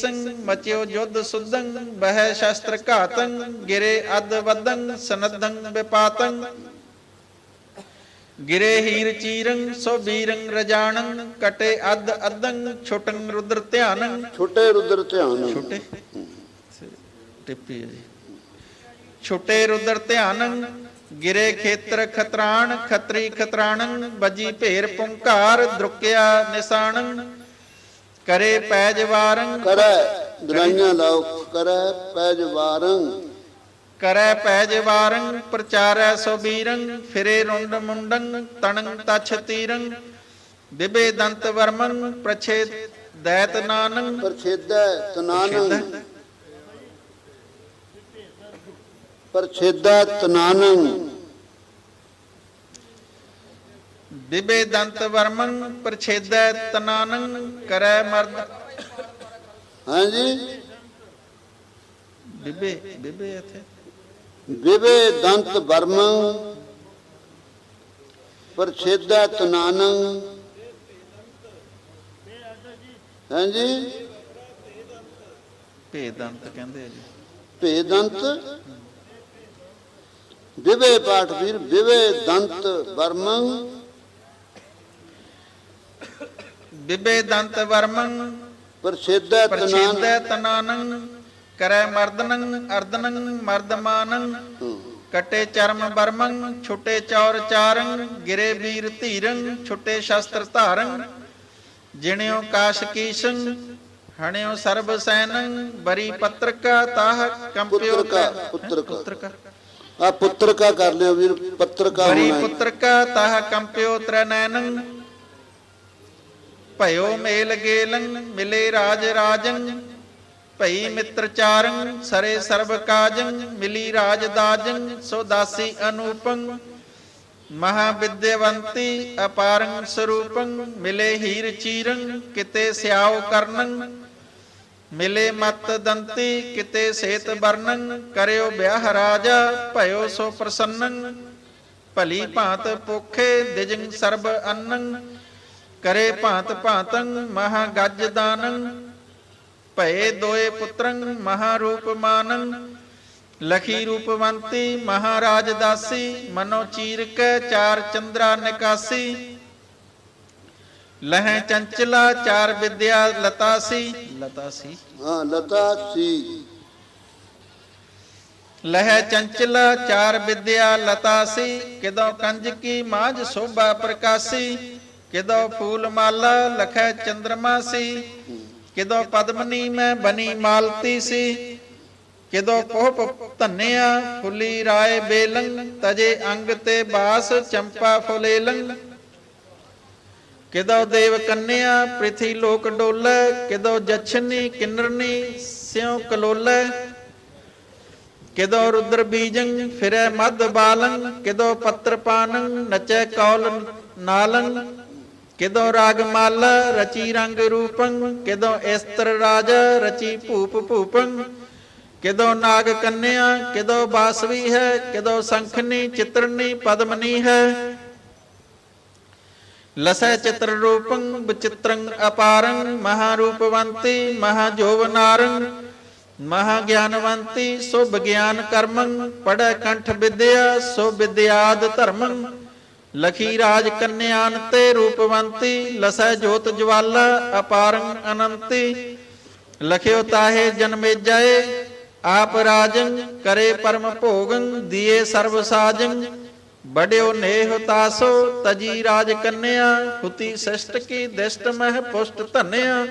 ਸਿੰਘ ਮਚਿਓ ਜੁਧ ਸੁਦੰ ਬਹਿ ਸ਼ਸਤਰ ਘਾਤੰ ਗਿਰੇ ਅਦ ਵਦੰ ਸਨਦੰ ਵਿਪਾਤੰ। ਗਿਰੇ ਹੀਰ ਚੀਰੰ ਸੋ ਬੀਰੰ ਰਜਾਣੰ ਕਟੇ ਅਦ ਅਦੰ ਛੁਟੰ ਰੁਦਰ ਧਿਆਨੰ। ਛੋਟੇ ਰੁਦਰ ਧਿਆਨ। ਛੋਟੇ? ਟਿੱਪੀ ਜੀ। ਛੋਟੇ ਰੁਦਰ ਧਿਆਨੰ ਗਿਰੇ ਖੇਤਰ ਖਤਰਾਣ ਖਤਰੀ ਖਤਰਾਣੰ ਬਜੀ ਭੇਰ ਪੁੰਕਾਰ ਦ੍ਰੁਕਿਆ ਨਿਸ਼ਾਨੰ ਕਰੇ ਪੈਜ ਵਾਰੰ ਕਰੈ ਦਰਾਈਆਂ ਲਾਓ ਕਰੈ ਪੈਜ ਵਾਰੰ ਕਰੈ ਪੈਜ ਵਾਰੰ ਪ੍ਰਚਾਰੈ ਸੋ ਬੀਰੰ ਫਿਰੇ ਰੁੰਡ ਮੁੰਡੰ ਤਣੰ ਤਛ ਤੀਰੰ ਬਿਬੇ ਦੰਤ ਵਰਮੰ ਪ੍ਰਛੇ ਦੈਤ ਨਾਨੰ। ਪਰਛੇਦੈ ਤਨਾਨੰ। ਪਰਛੇਦੈ ਤਨਾਨੰ। ਬਿਬੇ ਦੰਤ ਵਰਮੰ ਪ੍ਰਛੇਦੈ ਤਨਾਨੰ ਕਰੈ ਮਰਦ। ਹਾਂਜੀ। ਬਿਬੇ ਬਿਬੇ ਇੱਥੇ। ਵਿਵੇ ਦੰਤ ਵਰਮੰ ਪਰਛੇਦੈ ਤਨਾਨੰ। ਹਾਂਜੀ। ਭੇ ਦੰਤ ਕਹਿੰਦੇ ਆ ਜੀ। ਭੇਦੰਤ ਵਿਵੇ ਪਾਠ ਵੀਰ ਵਿਵੇ ਦੰਤ ਵਰਮੰ ਬਿਬੇ ਦੰਤ ਵਰਮੰ ਪਰਛੇਦੈ ਤਨਾਨ। ਪ੍ਰਛੇਦੈ ਤਨਾਨੰ ਕਰੈ ਮਰਦਨੰ ਅਰਦਨੰ ਮਰਦਮਾਨੰ ਕਟੇ ਚਰਮ ਬਰਮੰ ਛੁਟੇ ਚੌਰ ਚਾਰੰ ਗਿਰੇ ਵੀਰ ਧੀਰੰ ਛੁਟੇ ਸ਼ਸਤਰ ਧਾਰੰ ਜਿਣਿਓ ਕਾਸ਼ ਕੀਸ਼ੰ ਹਣਿਓ ਸਰਬ ਸੈਨੰ ਬਰੀ ਪਤਰਕਾ ਤਾਹ ਕੰਪਿਓ ਪੁੱਤਰਕਾ। ਪੁੱਤਰਕਾ। ਆ ਪੁੱਤਰਕਾ ਕਰ ਲਿਓ ਵੀਰ ਪੱਤਰਕਾ ਬਰੀ ਹੋਣਾ ਹੈ। ਪੁੱਤਰਕਾ ਤਾਹ ਕੰਪਿਓ ਤਰਨੈਨੰ ਭਇਓ ਮੇਲ ਗੇਲੰ, ਮਿਲੇ ਰਾਜ ਰਾਜੰ। ਭਈ ਮਿੱਤਰ ਚਾਰੰ, ਸਰੇ ਸਰਬ ਕਾਜੰ, ਮਿਲੀ ਰਾਜ ਦਾਜੰ, ਸੋ ਦਾਸੀ ਅਨੂਪੰ। ਮਹਾ ਵਿਦਿਆਵੰਤੀ ਅਪਾਰੰ ਸਰੂਪੰ, ਮਿਲੇ ਹੀਰ ਚੀਰੰ, ਕਿਤੇ ਸਿਆਓ ਕਰਨੰ। ਮਿਲੇ ਮਤ ਦੰਤੀ, ਕਿਤੇ ਸੇਤ ਬਰਨੰ ਕਰਿਓ ਵਿਆਹ ਰਾਜਾ, ਭਇਓ ਸੋ ਪ੍ਰਸੰਨੰ। ਭਲੀ ਭਾਂਤ ਪੋਖੇ ਦਿਜੰ ਸਰਬ ਅੰਨੰ। ਕਰੇ ਭਾਂਤ ਭਾਂਤੰ ਮਹਾ ਗੱਜ ਦਾਨੰ ਭਏ ਦੋਏ ਪੁੱਤਰੰ ਮਹਾ ਰੂਪ ਮਾਨੰ ਲਖੀ ਰੂਪਵੰਤੀ ਮਹਾਰਾਜ ਦਾਸੀ ਮਨੋ ਚੀਰ ਕੈ ਚਾਰ ਚੰਦਰਾ ਨਿਕਾਸੀ ਲਹਿ ਚੰਚਲਾ ਚਾਰ ਵਿਦਿਆ ਲਤਾਸੀ। ਲਤਾਸੀ। ਹਾਂ ਲਤਾ ਸੀ ਲਹਿ ਚੰਚਲਾ ਚਾਰ ਵਿਦਿਆ ਲਤਾਸੀ ਕਿਦੋ ਕੰਜ ਕੀ ਮਾਝ ਸੋਭਾ ਪ੍ਰਕਾਸੀ ਕਿਦੋ ਫੂਲ ਮਾਲਾ ਲਖੈ ਚੰਦਰਮਾ ਸੀ, ਕਿਦੋ ਪਦਮਨੀ ਮੈਂ ਬਨੀ ਮਾਲਤੀ ਸੀ, ਕਿਦੋ ਕੋਪ ਧੰਨਿਆ ਫੁੱਲੀ ਰਾਏ ਬੇਲੰ ਤਜੇ ਅੰਗ ਤੇ ਬਾਸ ਚੰਪਾ ਫੁਲੇਲੰ ਕਿਦੋ ਦੇਵ ਕੰਨਿਆ ਪ੍ਰਿਥੀ ਲੋਕ ਡੋਲੇ, ਕਿਦੋ ਜਛਨੀ ਕਿਨਰਨੀ ਸਿਉ ਕਲੋਲੇ। ਕਿਦੋ ਰੁਦਰ ਬੀਜੰ ਫਿਰੈ ਮਦ ਬਾਲੰ, ਕਿਦੋ ਪੱਤਰ ਪਾਨੰ, ਨਚੈ ਕੌਲ ਨਾਲੰ। ਕਿਦੋ ਰਾਗ ਮਾਲ ਰਚੀ ਰੰਗ ਰੂਪੰ, ਕਿਦੋ ਇਸਤਰ ਰਾਜ ਰਚੀ ਭੂਪ ਭੂਪੰ। ਕਿਦੋ ਨਾਗ ਕੰਨਿਆ, ਕਿਦੋ ਬਾਸਵੀ ਹੈ, ਕਿਦੋ ਸੰਖਨੀ, ਚਿਤਰਨੀ, ਪਦਮਨੀ ਹੈ। ਲਸੈ ਚਿਤ੍ਰ ਰੂਪੰ, ਵਿਚਿਤ੍ਰੰ ਅਪਾਰੰ ਮਹਾ ਰੂਪਵੰਤੀ ਮਹਾ ਜੋਵਨਾਰੰ ਮਹਾ ਗਿਆਨਵੰਤੀ ਸੋ ਵਿਗਿਆਨ ਕਰਮੰ, ਪੜੈ ਕੰਠ ਵਿਦਿਆ ਸੋ ਵਿਦਿਆਦ ਧਰਮੰ। ਲਖੀ ਰਾਜ ਕੰਨਿਆਨ ਤੇ ਰੂਪਵੰਤੀ, ਲਸੈ ਜੋਤ ਜਵਾਲਾ, ਅਪਾਰੰ ਅਨੰਤੀ। ਲਖਿਓ ਤਾਹੇ ਜਨਮੇ ਜਾਏ ਆਪ ਰਾਜੰ ਕਰੇ ਪਰਮ ਭੋਗੰ, ਦੀਏ ਸਰਬ ਸਾਜੰ। ਬੜਿਓ ਨੇਹ ਤਾਸੋ, ਤਜੀ ਰਾਜ ਕੰਨਿਆ, ਹੁਤੀ ਸਿਸ਼ਟ ਕੀ ਦਿਸ਼ਟ ਮਹਿ ਪੁਸ਼ਟ ਧੰਨਿਆ।